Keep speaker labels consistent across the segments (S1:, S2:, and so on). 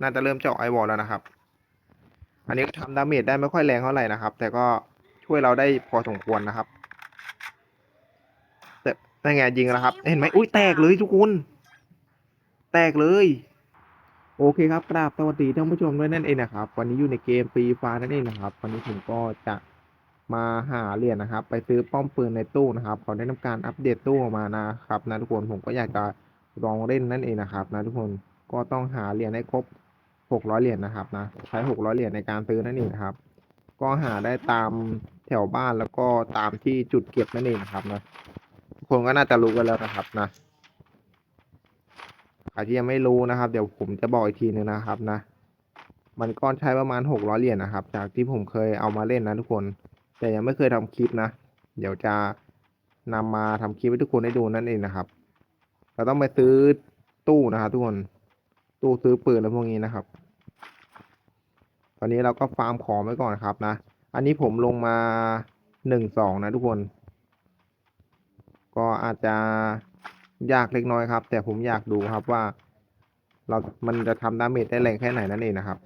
S1: น่าจะเริ่มเจาะไอวอลแล้วนะครับ อันนี้ทำดาเมจได้ไม่ค่อยแรงเท่าไหร่นะครับ แต่ก็ช่วยเราได้พอสมควรนะครับ แต่นั่ไงยิงแล้วครับ เห็นไหมอุ้ยแตกเลยทุกคน แตกเลย โอเคครับกราบสวัสดีท่านผู้ชมด้วยนั่นเองนะครับ วันนี้อยู่ในเกมฟรีฟานั่นเองนะครับ วันนี้ผมก็จะมาหาเหรียญนะครับ ไปซื้อป้อมปืนในตู้นะครับขอได้ทำการอัปเดตตู้ออกมานะครับนะทุกคนผมก็อยากจะลองเล่นนั่นเองนะครับนะทุกคนก็ต้องหาเหรียญให้ครบ 600เหรียญนะครับนะใช้600เหรียญในการซื้อนั่นเองนะครับ ก็หาได้ตามแถวบ้านแล้วก็ตามที่จุดเก็บนั่นเองนะครับนะทุกคนก็น่าจะรู้กันแล้วนะครับนะใครที่ยังไม่รู้นะครับ เดี๋ยวผมจะบอกอีกทีนึงนะครับนะ มันก็ใช้ประมาณ600เหรียญนะครับ จากที่ผมเคยเอามาเล่นนะทุกคน แต่ยังไม่เคยทำคลิปนะ เดี๋ยวจะนำมาทำคลิปให้ทุกคนได้ดูนั่นเองนะครับ เราต้องไปซื้อตู้นะครับทุกคน ตู้ซื้อปืนแล้วพวกนี้นะครับ ตอนนี้เราก็ฟาร์มของไว้ก่อนครับนะ อันนี้ผมลงมาหนึ่งสองนะทุกคน ก็อาจจะยากเล็กน้อยครับ แต่ผมอยากดูครับว่า เรา มันจะทำดาเมจได้แรงแค่ไหนนั่นเองนะครับ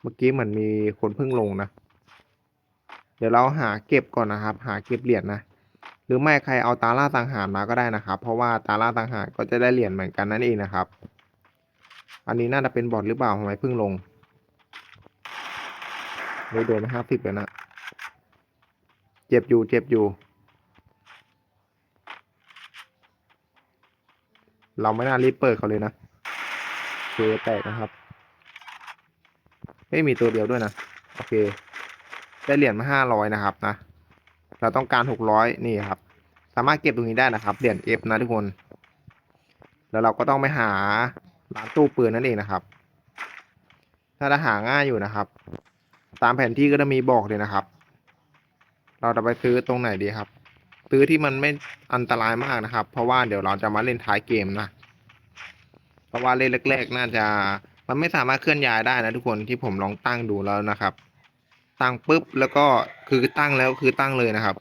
S1: เมื่อกี้เหมือนมีคนเพิ่งลงนะ เดี๋ยวเราหาเก็บก่อนนะครับ หาเก็บเหรียญนะ รือไม่ใครเอาตาล่าสังหารมาก็ได้นะครับ เพราะว่าตาล่าสังหารก็จะได้เหรียญเหมือนกันนั่นเองนะครับ อันนี้น่าจะเป็นบอทหรือเปล่าทำไมเพิ่งลงเลยโดนห้าสิบเลยนะ เจ็บอยู่เจ็บอยู่ เราไม่น่ารีบเปิดเขาเลยนะโอเคแตกนะครับไม่มีตัวเดียวด้วยนะ โอเค ได้เหรียญมาห้าร้อยนะครับนะ เราต้องการหกร้อยนี่ครับ สามารถเก็บตรงนี้ได้นะครับเหรียญเอฟนะทุกคน แล้วเราก็ต้องไปหาร้านตู้ปืนนั่นเองนะครับ ถ้าจะหาง่ายอยู่นะครับ ตามแผนที่ก็จะมีบอกเลยนะครับ เราจะไปซื้อตรงไหนดีครับ ซื้อที่มันไม่อันตรายมากนะครับ เพราะว่าเดี๋ยวเราจะมาเล่นท้ายเกมนะ เพราะว่าเล่นแรกๆ น่าจะ มันไม่สามารถเคลื่อนย้ายได้นะทุกคนที่ผมลองตั้งดูแล้วนะครับ ตั้งปุ๊บแล้วก็คือตั้งแล้วคือตั้งเลยนะครับ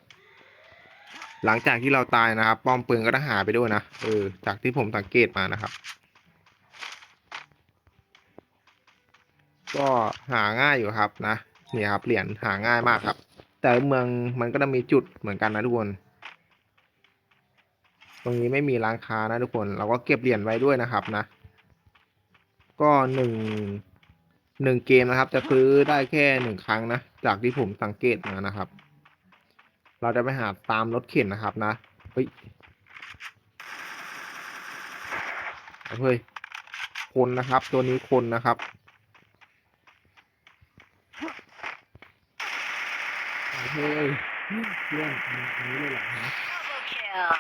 S1: หลังจากที่เราตายนะครับ ป้อมปืนก็จะหาไปด้วยนะเออจากที่ผมสังเกตมานะครับ ก็หาง่ายอยู่ครับนะนี่ครับเหรียญหาง่ายมากครับ แต่เมืองมันก็จะมีจุดเหมือนกันนะทุกคน ตรงนี้ไม่มีร้านค้านะทุกคน เราก็เก็บเหรียญไว้ด้วยนะครับนะ ก็หนึ่ง หนึ่งเกมนะครับ จะซื้อได้แค่หนึ่งครั้งนะ จากที่ผมสังเกตมานะครับ เราจะไปหาตามรถเข็นนะครับนะ เฮ้ยเฮ้ย คนนะครับ ตัวนี้คนนะครับเฮ้ยเพื่อนอันนี้เลยเหรอฮะ
S2: Double kill.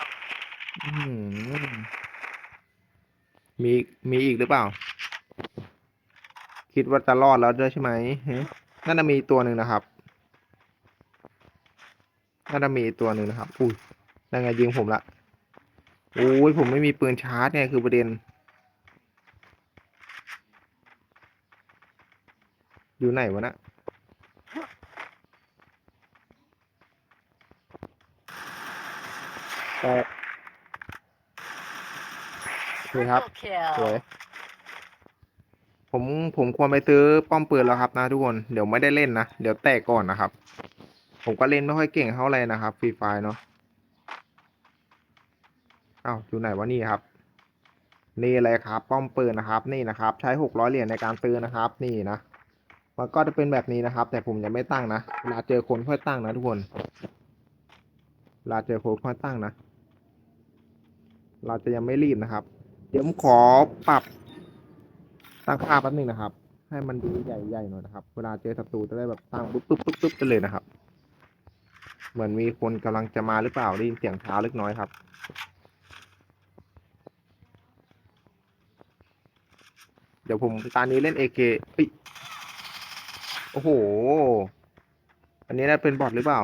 S1: อื้อหือมีมีอีกหรือเปล่า คิดว่าจะรอดแล้วด้วยใช่ไหมฮะน่าจะมีตัวหนึ่งนะครับ น่าจะมีตัวหนึ่งนะครับ อุ้ยนั่นไงยิงผมละโอ้ยผมไม่มีปืนชาร์จเนี่ยคือประเด็น อยู่ไหนวะนะแตกโอเคครับ
S2: Double
S1: สวย
S2: kill.
S1: ผมผมควรไปซื้อป้อมปืนแล้วครับนะทุกคนเดี๋ยวไม่ได้เล่นนะเดี๋ยวแตกก่อนนะครับ ผมก็เล่นไม่ค่อยเก่งเท่าไหร่นะครับฟรีไฟเนาะอ้าวอยู่ไหนวะนี่ครับ นี่เลยครับ ป้อมปืนนะครับนี่นะครับ ใช้หกร้อยเหรียญในการซื้อนะครับ นี่นะมันก็จะเป็นแบบนี้นะครับ แต่ผมยังไม่ตั้งนะเวลาเจอคนค่อยตั้งนะทุกคนเวลาเจอคนค่อยตั้งนะ เราจะยังไม่รีบนะครับ เดี๋ยวผมขอปรับ ตั้งค่าแป๊บนึงนะครับ ให้มันดูใหญ่ๆหน่อยนะครับ เวลาเจอศัตรูจะได้แบบตั้งปุ๊บปุ๊บปุ๊บปุ๊บไปเลยนะครับ เหมือนมีคนกำลังจะมาหรือเปล่าได้ยินเสียงเท้าเล็กน้อยครับเดี๋ยวผมตอนนี้เล่นเอเเอ้ยโอ้โห อันนี้น่าเป็นบอทหรือเปล่า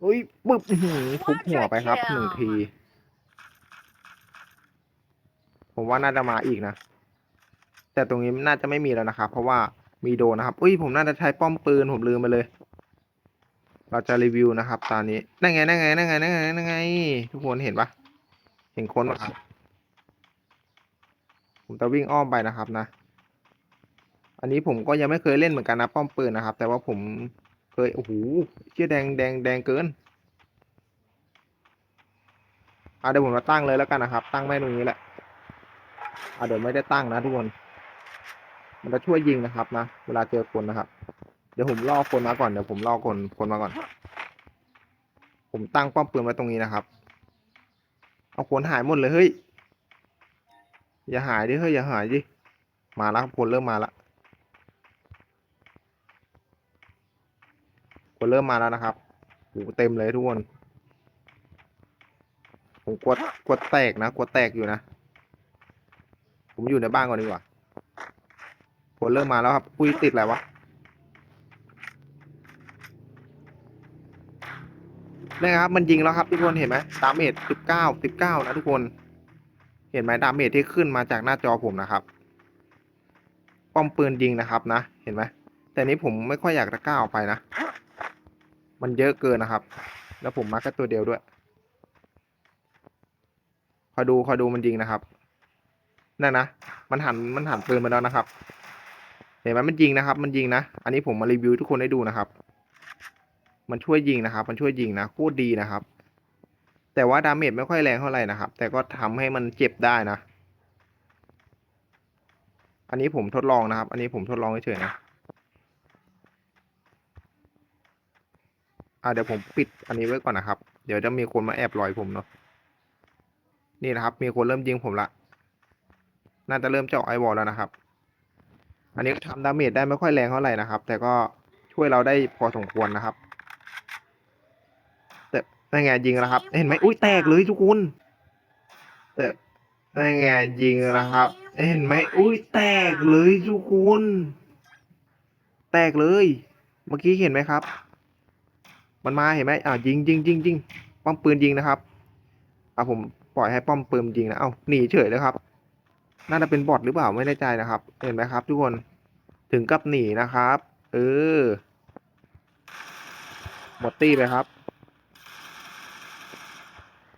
S1: เฮ้ยปึ๊บอื้อหือทุบหัวไปครับหนึ่งที ผมว่าน่าจะมาอีกนะ แต่ตรงนี้น่าจะไม่มีแล้วนะครับ เพราะว่ามีโดนนะครับ อุ้ยผมน่าจะใช้ป้อมปืนผมลืมไปเลย เราจะรีวิวนะครับ ตอนนี้นั่นไงนั่นไงนั่นไงนั่นไงนั่นไง ทุกคนเห็นปะเห็นคนไหมครับ ผมจะวิ่งอ้อมไปนะครับนะ อันนี้ผมก็ยังไม่เคยเล่นเหมือนกันนะ ป้อมปืนนะครับ แต่ว่าผมเคย โอ้โหเชี่ยแดงแดงแดงเกินอะเดี๋ยวผมมาตั้งเลยแล้วกันนะครับ ตั้งแม่ตรงนี้แหละ อะเดี๋ยวไม่ได้ตั้งนะทุกคน มันจะช่วยยิงนะครับนะ เวลาเจอคนนะครับ เดี๋ยวผมล่อคนมาก่อน เดี๋ยวผมล่อคน คนมาก่อน ผมตั้งป้อมปืนไว้ตรงนี้นะครับ เอาคนหายหมดเลยเฮ้ย อย่าหายดิเฮ้ยอย่าหายดิ มาแล้วคนเริ่มมาแล้วคนเริ่มมาแล้วนะครับโหเต็มเลยทุกคน ผมกดกดแตกนะกดแตกอยู่นะ ผมอยู่ในบ้านก่อนดีกว่าคนเริ่มมาแล้วครับปุ้ยติดอะไรวะนี่ครับมันยิงแล้วครับทุกคนเห็นไหมดาเมจสิบเก้าสิบเก้านะทุกคน เห็นไหมดาเมจที่ขึ้นมาจากหน้าจอผมนะครับป้อมปืนยิงนะครับนะ เห็นไหมแต่นี้ผมไม่ค่อยอยากจะก้าวออกไปนะ มันเยอะเกินนะครับ แล้วผมมาแค่ตัวเดียวด้วย คอยดูคอยดูมันยิงนะครับ นั่นนะ มันหัน มันหันปืนมาแล้วนะครับ เห็นไหมมันยิงนะครับ มันยิงนะ อันนี้ผมมารีวิวทุกคนได้ดูนะครับ มันช่วยยิงนะครับ มันช่วยยิงนะ โคตรดีนะครับ แต่ว่าดาเมจไม่ค่อยแรงเท่าไหร่นะครับ แต่ก็ทำให้มันเจ็บได้นะ อันนี้ผมทดลองนะครับ อันนี้ผมทดลองเฉยๆนะ อ่าเดี๋ยวผมปิดอันนี้ไว้ก่อนนะครับ เดี๋ยวจะมีคนมาแอบรอยผมเนาะ นี่นะครับ มีคนเริ่มยิงผมละ น่าจะเริ่มเจาะไอวอลแล้วนะครับ อันนี้ทำดาเมจได้ไม่ค่อยแรงเท่าไหร่นะครับ แต่ก็ช่วยเราได้พอสมควรนะครับ แต่นั่นไงยิงแล้วครับ เห็นไหมอุ้ยแตกเลยทุกคนแต่นั่นไงยิงแล้วครับ เห็นไหมอุ้ยแตกเลยทุกคนแตกเลย เมื่อกี้เห็นไหมครับ มันมาเห็นไหมอ่ายิงยิงยิงยิงป้อมปืนยิงนะครับอ่าผมปล่อยให้ป้อมปืนยิงนะ เอ้าหนีเฉยเลยครับ น่าจะเป็นบอทหรือเปล่าไม่แน่ใจนะครับ เห็นไหมครับ ทุกคนถึงกับหนีนะครับ เออหมดตี้ไปครับ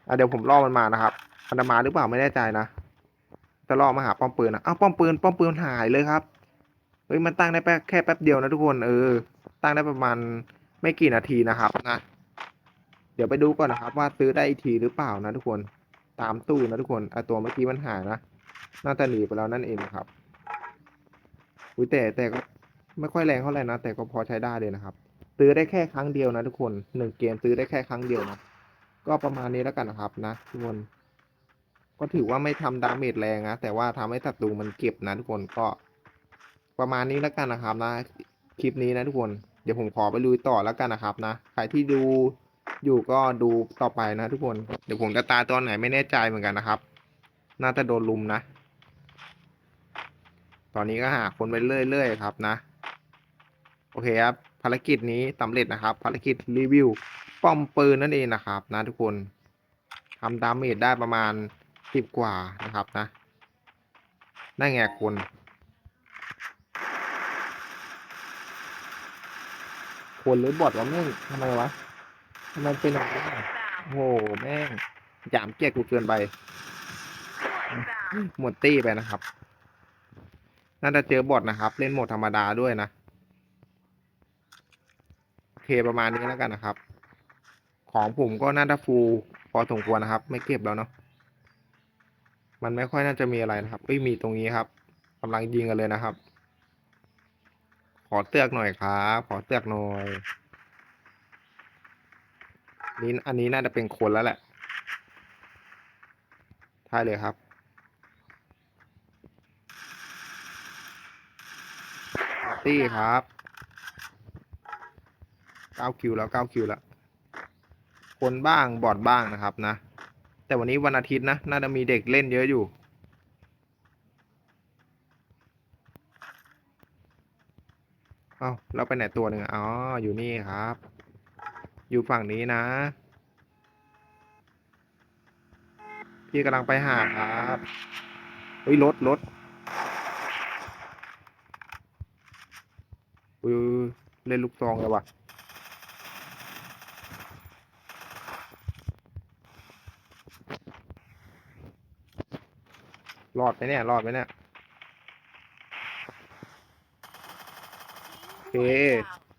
S1: อะเดี๋ยวผมล่อมันมานะครับมันจะมาหรือเปล่าไม่แน่ใจนะจะล่อมาหาป้อมปืนนะอ้าวป้อมปืนป้อมปืนหายเลยครับเฮ้ยมันตั้งได้แป๊บแค่แป๊บเดียวนะทุกคนเออ ตั้งได้ประมาณไม่กี่นาทีนะครับนะเดี๋ยวไปดูก่อนนะครับ ว่าซื้อได้อีกทีหรือเปล่านะทุกคน ตามตู้นะทุกคนไอตัวเมื่อกี้มันหายนะ น่าจะหนีไปแล้วนั่นเองครับอุ้ยแต่แต่ก็ไม่ค่อยแรงเท่าไหร่นะ แต่ก็พอใช้ได้เลยนะครับ ซื้อได้แค่ครั้งเดียวนะทุกคนหนึ่งเกมซื้อได้แค่ครั้งเดียวนะก็ประมาณนี้แล้วกันนะครับนะทุกคนก็ถือว่าไม่ทำดาเมจแรงนะแต่ว่าทำให้ศัตรูมันเก็บนะทุกคนก็ ประมาณนี้แล้วกันนะครับนะคลิปนี้นะทุกคนเดี๋ยวผมขอไปลุยต่อแล้วกันนะครับนะใครที่ดูอยู่ก็ดูต่อไปนะทุกคน เดี๋ยวผมจะตาตอนไหนไม่แน่ใจเหมือนกันนะครับ น่าจะโดนลุมนะ ตอนนี้ก็หาคนไปเรื่อยๆครับนะ โอเคครับ ภารกิจนี้สำเร็จนะครับ ภารกิจรีวิวป้อมปืนนั่นเองนะครับ นะทุกคนทำดาเมจได้ประมาณสิบกว่านะครับนะนั่นไงคนคนหรือบอทวะแม่งทำไมวะทำไมเป็นอย่างนี้โอ้โหแม่งยามเกียกูเกินไปหมดตี้ไปนะครับ น่าจะเจอบอทนะครับ เล่นโหมดธรรมดาด้วยนะ โอเคประมาณนี้แล้วกันนะครับ ของผมก็น่าจะฟูลพอสมควรนะครับ ไม่เก็บแล้วเนาะมันไม่ค่อยน่าจะมีอะไรนะครับเอ้ยมีตรงนี้ครับกำลังยิงกันเลยนะครับ ขอเตือกหน่อยครับขอเตือกหน่อยนี่อันนี้น่าจะเป็นคนแล้วแหละใช่เลยครับ ตี้ครับเก้าคิวแล้วเก้าคิวแล้ว คนบ้างบอดบ้างนะครับนะ แต่วันนี้วันอาทิตย์นะ น่าจะมีเด็กเล่นเยอะอยู่ เอ้าแล้วไปไหนตัวหนึ่งอ๋อ อยู่นี่ครับ อยู่ฝั่งนี้นะ พี่กำลังไปหาครับเฮ้ยรถรถ อุ้ยเล่นลูกซองเลยว่ะรอดไหมเนี่ยรอดไหมเนี่ยโอเค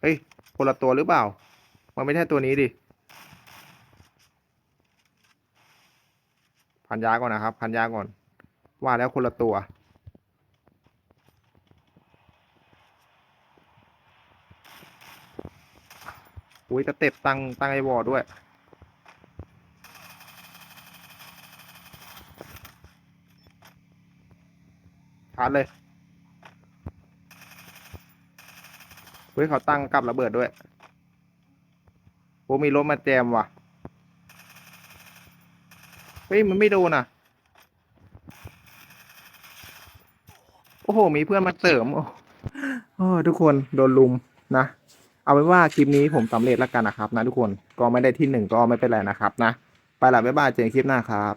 S1: เฮ้ยคนละตัวหรือเปล่า มันไม่ใช่ตัวนี้ดิพันยาก่อนนะครับ พันยาก่อน ว่าแล้วคนละตัว อุ้ยสเต็ปตังตังไอวอร์ด้วย ชาร์จเลยเฮ้ยเขาตั้งกับระเบิดด้วยโอ้มีรถมาแจมว่ะ เฮ้ย มันไม่โดนอะ โอ้โห มีเพื่อนมาเสริม โอ้โอ้ทุกคนโดนลุมนะ เอาไว้ว่าคลิปนี้ผมสำเร็จแล้วกันนะครับนะทุกคนก็ไม่ได้ที่หนึ่งก็ไม่เป็นไรนะครับนะ ไปละบ๊ายบายเจอกันคลิปหน้าครับ